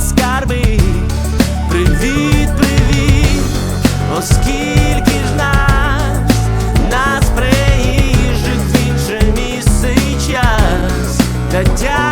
скарби. Привіт, привіт, оскільки ж нас нас приїжджих в інше місце час.